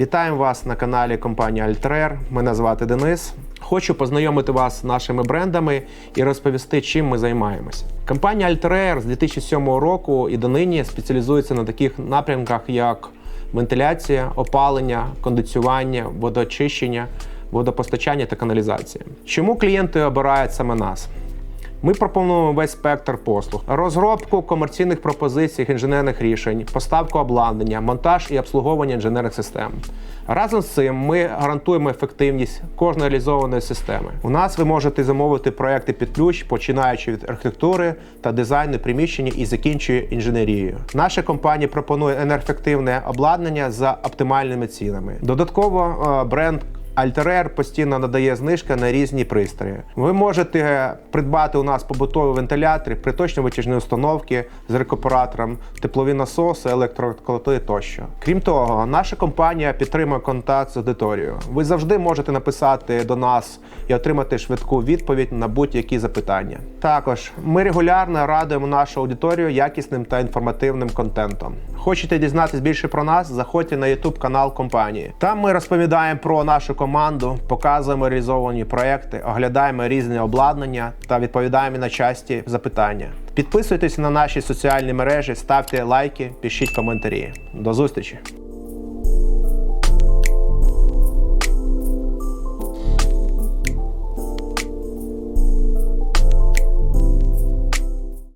Вітаємо вас на каналі компанії Альтрер. Мене звати Денис. Хочу познайомити вас з нашими брендами і розповісти, чим ми займаємося. Компанія Альтрер з 2007 року і донині спеціалізується на таких напрямках, як вентиляція, опалення, кондиціювання, водоочищення, водопостачання та каналізація. Чому клієнти обирають саме нас? Ми пропонуємо весь спектр послуг: розробку комерційних пропозицій інженерних рішень, поставку обладнання, монтаж і обслуговування інженерних систем. Разом з цим ми гарантуємо ефективність кожної реалізованої системи. У нас ви можете замовити проекти під ключ, починаючи від архітектури та дизайну приміщення і закінчуючи інженерією. Наша компанія пропонує енергоефективне обладнання за оптимальними цінами. Додатково е, бренд Альтерер постійно надає знижки на різні пристрої. Ви можете придбати у нас побутові вентилятори, приточні витяжні установки з рекуператором, теплові насоси, електрокоти тощо. Крім того, наша компанія підтримує контакт з аудиторією. Ви завжди можете написати до нас і отримати швидку відповідь на будь-які запитання. Також ми регулярно радуємо нашу аудиторію якісним та інформативним контентом. Хочете дізнатись більше про нас? Заходьте на YouTube канал компанії. Там ми розповідаємо про нашу команду, показуємо реалізовані проекти, оглядаємо різне обладнання та відповідаємо на часті запитання. Підписуйтесь на наші соціальні мережі, ставте лайки, пишіть коментарі. До зустрічі!